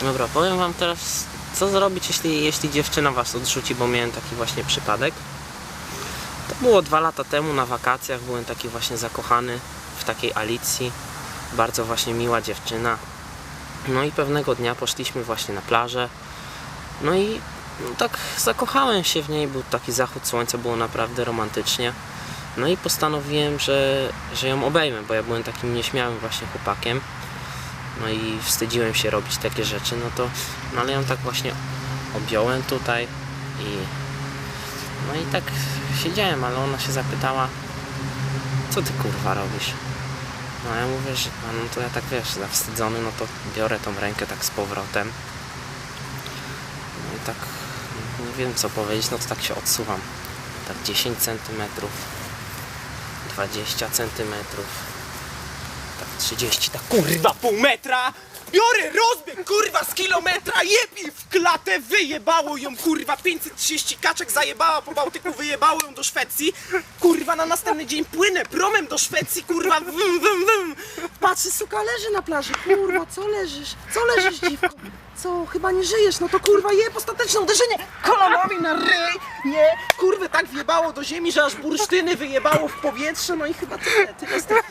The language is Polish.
Dobra, powiem wam teraz, co zrobić, jeśli, jeśli dziewczyna was odrzuci, bo miałem taki właśnie przypadek. To było dwa lata temu na wakacjach, byłem taki właśnie zakochany w takiej Alicji. Bardzo właśnie miła dziewczyna. No i pewnego dnia poszliśmy właśnie na plażę. No i no tak zakochałem się w niej, był taki zachód słońca, było naprawdę romantycznie. No i postanowiłem, że, że ją obejmę, bo ja byłem takim nieśmiałym właśnie chłopakiem. No i wstydziłem się robić takie rzeczy, no to, no ale ją tak właśnie objąłem tutaj i no i tak siedziałem, ale ona się zapytała, co ty kurwa robisz? No ja mówię, że no to ja tak wiesz, zawstydzony, no to biorę tą rękę tak z powrotem. No i tak nie wiem co powiedzieć, no to tak się odsuwam. Tak 10 centymetrów, 20 centymetrów, tak 30, tak Kurwa, pół metra! Biorę rozbieg, kurwa, z kilometra, jeb w klatę, wyjebało ją, kurwa, 530 kaczek zajebała po Bałtyku, wyjebało ją do Szwecji, kurwa, na następny dzień płynę promem do Szwecji, kurwa, wym. Patrzę, suka, leży na plaży, kurwa, co leżysz, co leżysz, dziwko, co, chyba nie żyjesz, no to kurwa, jeb ostateczne uderzenie kolanami na ryj, nie, kurwa, tak wjebało do ziemi, że aż bursztyny wyjebało w powietrze, no i chyba tyle, tyle z historii.